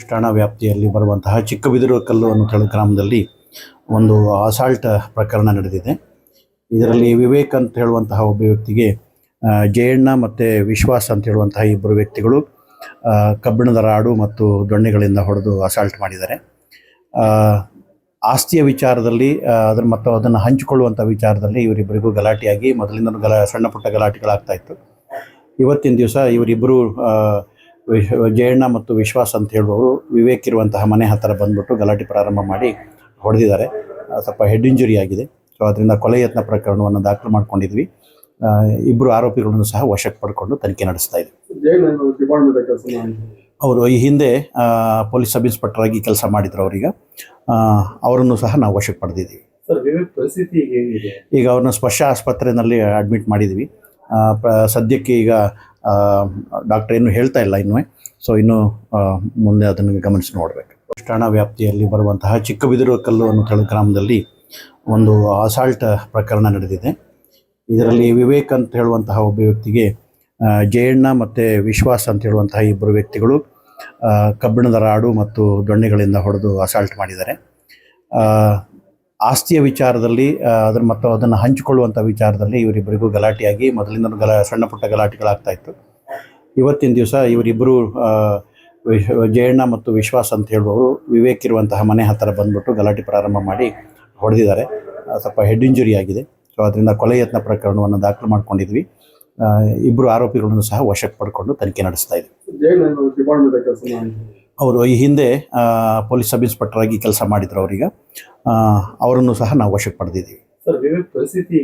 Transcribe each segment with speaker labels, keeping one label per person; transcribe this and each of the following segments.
Speaker 1: ಠಾಣಾ ವ್ಯಾಪ್ತಿಯಲ್ಲಿ ಬರುವಂತಹ ಚಿಕ್ಕಬಿದಿರು ಕಲ್ಲು ಅನ್ನೋ ಗ್ರಾಮದಲ್ಲಿ ಒಂದು ಅಸಾಲ್ಟ್ ಪ್ರಕರಣ ನಡೆದಿದೆ. ಇದರಲ್ಲಿ ವಿವೇಕ್ ಅಂತ ಹೇಳುವಂತಹ ಒಬ್ಬ ವ್ಯಕ್ತಿಗೆ ಜಯಣ್ಣ ಮತ್ತು ವಿಶ್ವಾಸ್ ಅಂತ ಹೇಳುವಂತಹ ಇಬ್ಬರು ವ್ಯಕ್ತಿಗಳು ಕಬ್ಬಿಣದ ರಾಡು ಮತ್ತು ದೊಣ್ಣೆಗಳಿಂದ ಹೊಡೆದು ಅಸಾಲ್ಟ್ ಮಾಡಿದ್ದಾರೆ. ಆಸ್ತಿಯ ವಿಚಾರದಲ್ಲಿ ಅದರ ಮತ್ತು ಅದನ್ನು ಹಂಚಿಕೊಳ್ಳುವಂಥ ವಿಚಾರದಲ್ಲಿ ಇವರಿಬ್ಬರಿಗೂ ಗಲಾಟೆಯಾಗಿ ಮೊದಲಿಂದಲೂ ಗಲ, ಸಣ್ಣ ಪುಟ್ಟ ಗಲಾಟೆಗಳಾಗ್ತಾಯಿತ್ತು ಇವತ್ತಿನ ದಿವಸ ಇವರಿಬ್ಬರು ಆ, ವಿಶ್- ಜಯಣ್ಣ ಮತ್ತು ವಿಶ್ವಾಸ್ ಅಂತ ಹೇಳುವವರು ವಿವೇಕ್ ಇರುವಂತಹ ಮನೆ ಹತ್ತಿರ ಬಂದ್ಬಿಟ್ಟು ಗಲಾಟೆ ಪ್ರಾರಂಭ ಮಾಡಿ ಹೊಡೆದಿದ್ದಾರೆ. ಸ್ವಲ್ಪ ಹೆಡ್ ಇಂಜುರಿ ಆಗಿದೆ. ಸೊ ಅದರಿಂದ ಕೊಲೆ ಯತ್ನ ಪ್ರಕರಣವನ್ನು ದಾಖಲು ಮಾಡ್ಕೊಂಡಿದ್ವಿ. ಇಬ್ಬರು ಆರೋಪಿಗಳನ್ನು ಸಹ ವಶಕ್ಕೆ ಪಡ್ಕೊಂಡು ತನಿಖೆ ನಡೆಸ್ತಾ ಇದ್ವಿ
Speaker 2: ಮಾಡಿದ್ರು
Speaker 1: ಅವರು ಈ ಹಿಂದೆ ಪೊಲೀಸ್ ಸಬ್ ಇನ್ಸ್ಪೆಕ್ಟರ್ ಆಗಿ ಕೆಲಸ ಮಾಡಿದ್ರು ಅವರೀಗ. ಅವರನ್ನು ಸಹ ನಾವು ವಶಕ್ಕೆ ಪಡೆದಿದ್ದೀವಿ.
Speaker 2: ಈಗ
Speaker 1: ಅವ್ರನ್ನ ಸ್ಪರ್ಶ ಆಸ್ಪತ್ರೆಯಲ್ಲಿ ಅಡ್ಮಿಟ್ ಮಾಡಿದ್ವಿ. ಸದ್ಯಕ್ಕೆ ಈಗ ಡಾಕ್ಟರ್ ಏನು ಹೇಳ್ತಾ ಇಲ್ಲ ಇನ್ನೂ ಸೊ ಇನ್ನು ಮುಂದೆ ಅದನ್ನು ಗಮನಿಸಿ ನೋಡಬೇಕು. ಠಾಣಾ ವ್ಯಾಪ್ತಿಯಲ್ಲಿ ಬರುವಂತಹ ಚಿಕ್ಕಬಿದಿರು ಕಲ್ಲು ಅನ್ನೋ ಗ್ರಾಮದಲ್ಲಿ ಒಂದು ಅಸಾಲ್ಟ್ ಪ್ರಕರಣ ನಡೆದಿದೆ. ಇದರಲ್ಲಿ ವಿವೇಕ್ ಅಂತ ಹೇಳುವಂತಹ ಒಬ್ಬ ವ್ಯಕ್ತಿಗೆ ಜಯಣ್ಣ ಮತ್ತು ವಿಶ್ವಾಸ್ ಅಂತ ಹೇಳುವಂತಹ ಇಬ್ಬರು ವ್ಯಕ್ತಿಗಳು ಕಬ್ಬಿಣದ ರಾಡು ಮತ್ತು ದೊಣ್ಣೆಗಳಿಂದ ಹೊಡೆದು ಅಸಾಲ್ಟ್ ಮಾಡಿದ್ದಾರೆ. ಆಸ್ತಿಯ ವಿಚಾರದಲ್ಲಿ ಅದ್ರ ಮತ್ತು ಅದನ್ನು ಹಂಚಿಕೊಳ್ಳುವಂಥ ವಿಚಾರದಲ್ಲಿ ಇವರಿಬ್ಬರಿಗೂ ಗಲಾಟೆಯಾಗಿ ಮೊದಲಿಂದಲೂ ಗಲ, ಸಣ್ಣ ಪುಟ್ಟ ಗಲಾಟೆಗಳಾಗ್ತಾ ಇತ್ತು. ಇವತ್ತಿನ ದಿವಸ ಇವರಿಬ್ಬರು ಜಯಣ್ಣ ಮತ್ತು ವಿಶ್ವಾಸ್ ಅಂತ ಹೇಳುವವರು ವಿವೇಕ್ ಇರುವಂತಹ ಮನೆ ಹತ್ತಿರ ಬಂದ್ಬಿಟ್ಟು ಗಲಾಟೆ ಪ್ರಾರಂಭ ಮಾಡಿ ಹೊಡೆದಿದ್ದಾರೆ. ಸ್ವಲ್ಪ ಹೆಡ್ ಇಂಜುರಿ ಆಗಿದೆ. ಸೊ ಅದರಿಂದ ಕೊಲೆ ಯತ್ನ ಪ್ರಕರಣವನ್ನು ದಾಖಲು ಮಾಡ್ಕೊಂಡಿದ್ವಿ. ಇಬ್ಬರು ಆರೋಪಿಗಳನ್ನು ಸಹ ವಶಕ್ಕೆ ಪಡ್ಕೊಂಡು ತನಿಖೆ ನಡೆಸ್ತಾ ಇದ್ವಿ. ಅವರು ಈ ಹಿಂದೆ ಪೊಲೀಸ್ ಸಬ್ ಇನ್ಸ್ಪೆಕ್ಟರ್ ಆಗಿ ಕೆಲಸ ಮಾಡಿದ್ರು ಅವರೀಗ. ಅವರನ್ನು ಸಹ ನಾವು ವಶಕ್ಕೆ ಪಡೆದಿದ್ದೀವಿ.
Speaker 2: ಪರಿಸ್ಥಿತಿ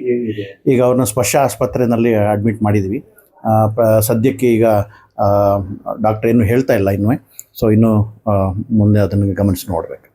Speaker 2: ಈಗ
Speaker 1: ಅವ್ರನ್ನ ಸ್ಪರ್ಶ ಆಸ್ಪತ್ರೆಯಲ್ಲಿ ಅಡ್ಮಿಟ್ ಮಾಡಿದ್ವಿ. ಸದ್ಯಕ್ಕೆ ಈಗ ಡಾಕ್ಟರ್ ಏನು ಹೇಳ್ತಾ ಇಲ್ಲ ಇನ್ನೂ ಸೊ ಇನ್ನು ಮುಂದೆ ಅದನ್ನು ಗಮನಿಸಿ ನೋಡಬೇಕು.